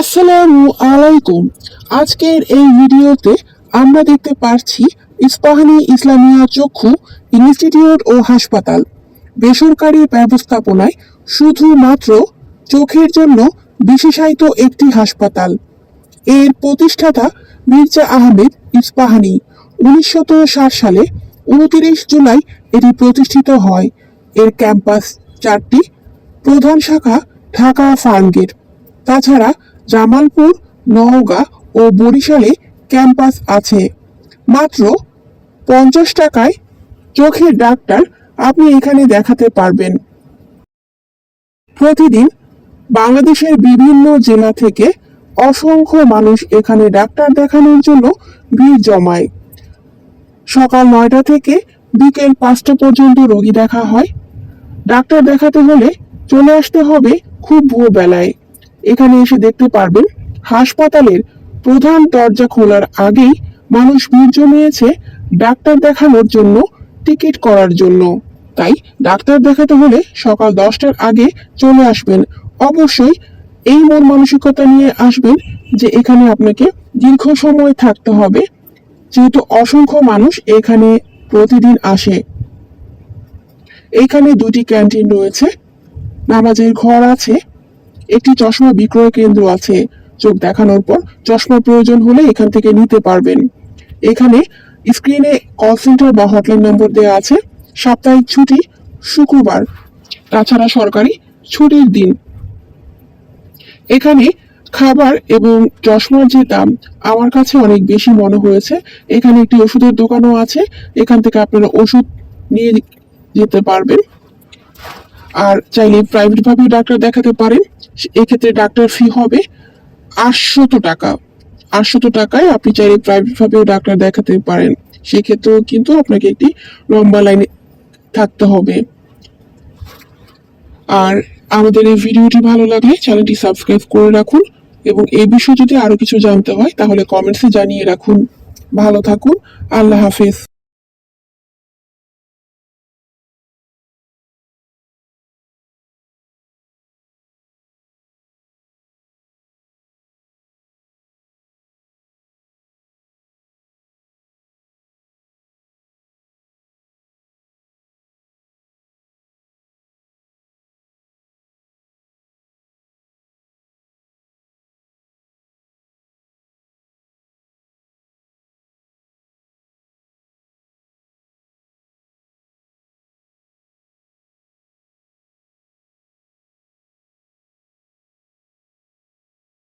আসসালামু আলাইকুম। আজকের এই ভিডিওতে আমরা দেখতে পাচ্ছি ইস্পাহানি ইসলামিয়া চক্ষু ইনস্টিটিউট ও হাসপাতাল। বেসরকারি ব্যবস্থাপনায় শুধুমাত্র চোখের জন্য বিশেষায়িত একটি হাসপাতাল। এর প্রতিষ্ঠাতা মির্জা আহমেদ ইস্পাহানি। উনিশশো ষাট সালে উনতিরিশ জুলাই এটি প্রতিষ্ঠিত হয়। এর ক্যাম্পাস চারটি প্রধান শাখা ঢাকা ফার্মগেট তাছাড়া জামালপুর, নওগাঁ ও বরিশালে ক্যাম্পাস আছে। মাত্র পঞ্চাশ টাকায় চোখের ডাক্তার আপনি এখানে দেখাতে পারবেন। প্রতিদিন বাংলাদেশের বিভিন্ন জেলা থেকে অসংখ্য মানুষ এখানে ডাক্তার দেখানোর জন্য ভিড় জমায়। সকাল নয়টা থেকে বিকেল পাঁচটা পর্যন্ত রোগী দেখা হয়। ডাক্তার দেখাতে হলে চলে আসতে হবে খুব ভোরবেলায়। এখানে এসে দেখতে পারবেন, হাসপাতালের প্রধান দরজা খোলার আগেই মানুষ ভিড় জমিয়েছে ডাক্তার দেখানোর জন্য, টিকিট করার জন্য। তাই ডাক্তার দেখাতে হলে সকাল দশটার আগে চলে আসবেন। অবশ্যই এই মন মানসিকতা নিয়ে আসবেন যে এখানে আপনাকে দীর্ঘ সময় থাকতে হবে। যেহেতু অসংখ্য মানুষ এখানে প্রতিদিন আসে। এখানে দুটি ক্যান্টিন রয়েছে, নামাজের ঘর আছে একটি চশমা বিক্রয় কেন্দ্র আছে। চোখ দেখানোর পর চশমা প্রয়োজন হলে এখান থেকে নিতে পারবেন। এখানে স্ক্রিনে কল সেন্টার বা হটলাইন নম্বর দেওয়া আছে। সাপ্তাহিক ছুটি শুক্রবার, তাছাড়া সরকারি ছুটির দিন। এখানে খাবার এবং চশমার যে দাম, আমার কাছে অনেক বেশি মনে হয়েছে। এখানে একটি ওষুধের দোকানও আছে। এখান থেকে আপনারা ওষুধ নিয়ে যেতে পারবেন। আর চাইলে প্রাইভেট ভাবে ডাক্তার দেখাতে পারেন এক্ষেত্রে ডাক্তার ফি হবে আটশত টাকা। আটশত টাকায় আপনি চাইলে প্রাইভেট ভাবেও ডাক্তার দেখাতে পারেন। সেক্ষেত্রেও কিন্তু আপনাকে একটি লম্বা লাইনে থাকতে হবে। আর আমাদের এই ভিডিওটি ভালো লাগলে চ্যানেলটি সাবস্ক্রাইব করে রাখুন এবং এই বিষয়ে যদি আরও কিছু জানতে হয়, তাহলে কমেন্টসে জানিয়ে রাখুন। ভালো থাকুন, আল্লাহ হাফেজ।